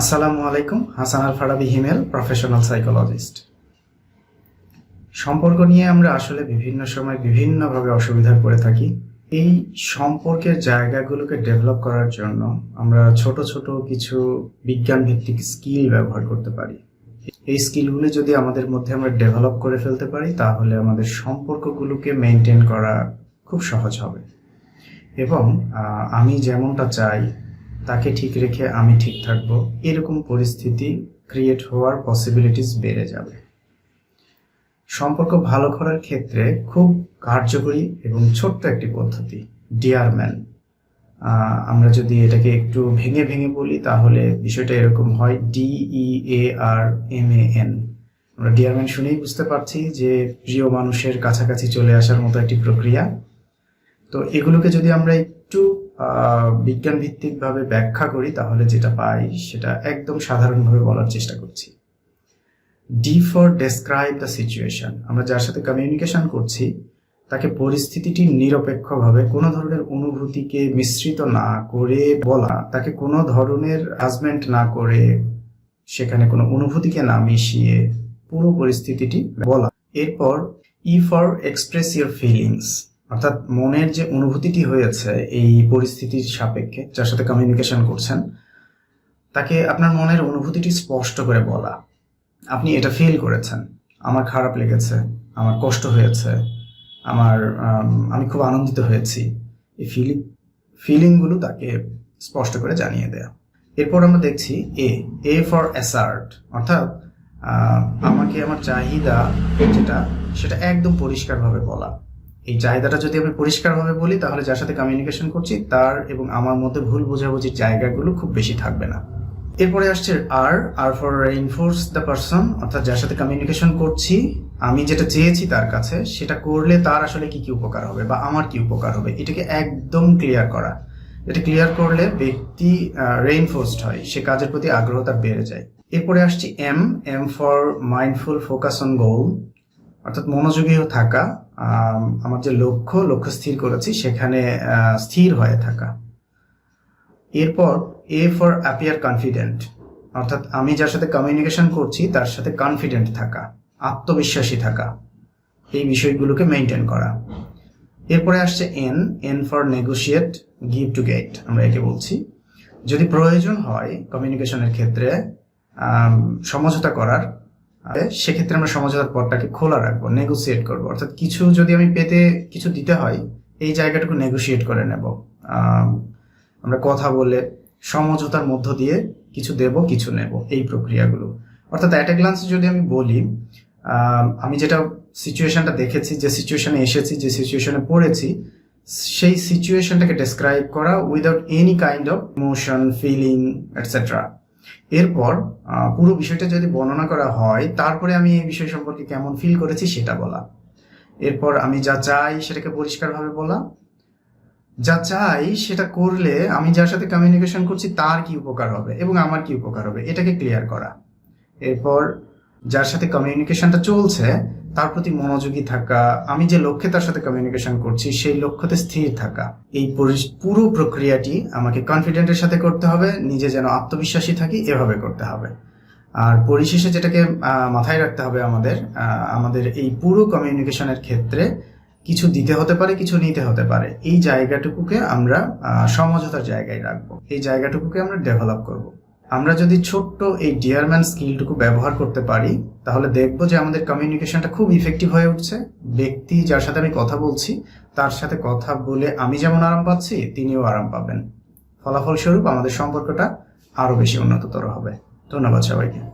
আসসালামু আলাইকুম, Hasan Al Farabi Himel professional psychologist সম্পর্ক নিয়ে আমরা আসলে বিভিন্ন সময় বিভিন্নভাবে অসুবিধায় পড়ে থাকি। এই সম্পর্কের জায়গাগুলোকে ডেভেলপ করার জন্য আমরা ছোট ছোট কিছু বিজ্ঞান ভিত্তিক স্কিল ব্যবহার করতে পারি। এই স্কিলগুলো যদি আমাদের মধ্যে আমরা ডেভেলপ করে ফেলতে পারি, তাহলে আমাদের সম্পর্কগুলোকে মেনটেন করা খুব সহজ হবে। এবং আমি যেমনটা চাই তাকে ঠিক রেখে আমি ঠিক থাকব। এরকম পরিস্থিতি ক্রিয়েট হওয়ার পসিবিলিটিস বেড়ে যাবে। সম্পর্ক ভালো করার ক্ষেত্রে খুব কার্যকরী এবং ছোট্ট একটি পদ্ধতি ডিয়ারম্যান আমরা যদি এটাকে একটু ভেঙে ভেঙে বলি, তাহলে বিষয়টা এরকম হয় D E A R M A N আমরা ডিয়ারম্যান শুনেই বুঝতে পারছি যে প্রিয় মানুষের কাছাকাছি চলে আসার মতো একটি প্রক্রিয়া। তো এগুলোকে যদি আমরা একটু বিজ্ঞান ভিত্তিক ভাবে ব্যাখ্যা করি, তাহলে যেটা পাই সেটা একদম সাধারণভাবে বলার চেষ্টা করছি। D for describe the situation আমরা যার সাথে কমিউনিকেশন করছি, তাকে পরিস্থিতিটি নিরপেক্ষভাবে কোনো ধরনের অনুভূতিকে মিশ্রিত না করে বলা, তাকে কোনো ধরনের হাজমেন্ট না করে সেখানে কোনো অনুভূতিকে না মিশিয়ে পুরো পরিস্থিতিটি বলা। এরপর E for express your feelings অর্থাৎ মনের যে অনুভূতিটি হয়েছে এই পরিস্থিতির সাপেক্ষে, যার সাথে কমিউনিকেশন করছেন, তাকে আপনার মনের অনুভূতিটি স্পষ্ট করে বলা। আপনি এটা ফিল করেছেন। আমার খারাপ লেগেছে, আমার কষ্ট হয়েছে, আমার, আমি খুব আনন্দিত হয়েছি। এই ফিলিং ফিলিংগুলো তাকে স্পষ্ট করে জানিয়ে দেয়া। এরপর আমরা দেখছি এ এ ফর অ্যাসার্ট অর্থাৎ আমাকে আমার চাহিদা, যেটা, সেটা একদম পরিষ্কারভাবে বলা। এই চাহিদাটা যদি আমি পরিষ্কারভাবে বলি, তাহলে যার সাথে কমিউনিকেশন করছি, তার এবং আমার মধ্যে ভুল বোঝাবুঝির জায়গাগুলো খুব বেশি থাকবে না। এরপরে আসছে R R for reinforce the person অর্থাৎ যার সাথে কমিউনিকেশন করছি, আমি যেটা চেয়েছি তার কাছে, সেটা করলে তার আসলে কি কি উপকার হবে বা আমার কি উপকার হবে, এটাকে একদম ক্লিয়ার করা। এটা ক্লিয়ার করলে ব্যক্তি রেইনফোর্সড হয়, সে কাজের প্রতি আগ্রহ তার বেড়ে যায়। এরপরে আসছি M M for mindful focus on goal অর্থাৎ মনোযোগী থাকা আমার যে লক্ষ্য লক্ষ্য স্থির করেছি, সেখানে স্থির হয়ে থাকা। এরপর এ ফর অ্যাপিয়ার কনফিডেন্ট অর্থাৎ আমি যার সাথে কমিউনিকেশন করছি, তার সাথে কনফিডেন্ট থাকা, আত্মবিশ্বাসী থাকা, এই বিষয়গুলোকে মেনটেন করা। এরপরে আসছে N N for negotiate give to get আমরা একে বলছি। যদি প্রয়োজন হয় কমিউনিকেশনের ক্ষেত্রে সমঝোতা করার সেক্ষেত্রে আমরা সমঝোতার পথটাকে খোলা রাখব নেগোসিয়েট করব। অর্থাৎ কিছু যদি আমি পেতে কিছু দিতে হয়, এই জায়গাটুকু নেগোশিয়েট করে নেব। আমরা কথা বলে সমঝোতার মধ্য দিয়ে কিছু দেব, কিছু নেব এই প্রক্রিয়াগুলো। অর্থাৎ অ্যাট এ গ্লান্স যদি আমি বলি, আমি যেটা সিচুয়েশনটা দেখেছি, যে সিচুয়েশনে এসেছি, যে সিচুয়েশনে পড়েছি, সেই সিচুয়েশনটাকে ডেসক্রাইব করা without any kind of emotion feeling etcetera এরপর পুরো বিষয়টা যদি বর্ণনা করা হয়, তারপরে আমি এই বিষয় সম্পর্কে কেমন ফিল করেছি সেটা বলা। এরপর আমি যা চাই সেটাকে পরিষ্কারভাবে বলা। যা চাই সেটা করলে আমি যার সাথে কমিউনিকেশন করছি তার কি উপকার হবে এবং আমার কি উপকার হবে, এটাকে ক্লিয়ার করা। এরপর যার সাথে কমিউনিকেশনটা চলছে, তার প্রতি মনোযোগী থাকা, আমি যে লক্ষ্যে তার সাথে কমিউনিকেশন করছি, সেই লক্ষ্যতে স্থির থাকা। এই পুরো প্রক্রিয়াটি আমাকে কনফিডেন্টের সাথে করতে হবে, নিজে যেন আত্মবিশ্বাসী থাকি, এভাবে করতে হবে। আর পরিশেষে যেটাকে মাথায় রাখতে হবে আমাদের আমাদের এই পুরো কমিউনিকেশনের ক্ষেত্রে কিছু দিতে হতে পারে, কিছু নিতে হতে পারে। এই জায়গাটুকুকে আমরা সমঝোতার জায়গায় রাখব। এই জায়গাটুকুকে আমরা ডেভেলপ করব। আমরা যদি ছোট্ট এই ডিয়ারম্যান স্কিলটুকু ব্যবহার করতে পারি, তাহলে দেখব যে আমাদের কমিউনিকেশনটা খুব ইফেক্টিভ হয়ে উঠছে। ব্যক্তি যার সাথে আমি কথা বলছি, তার সাথে কথা বলে আমি যেমন আরাম পাচ্ছি, তিনিও আরাম পাবেন। ফলাফলস্বরূপ আমাদের সম্পর্কটা আরও বেশি উন্নততর হবে। ধন্যবাদ সবাইকে।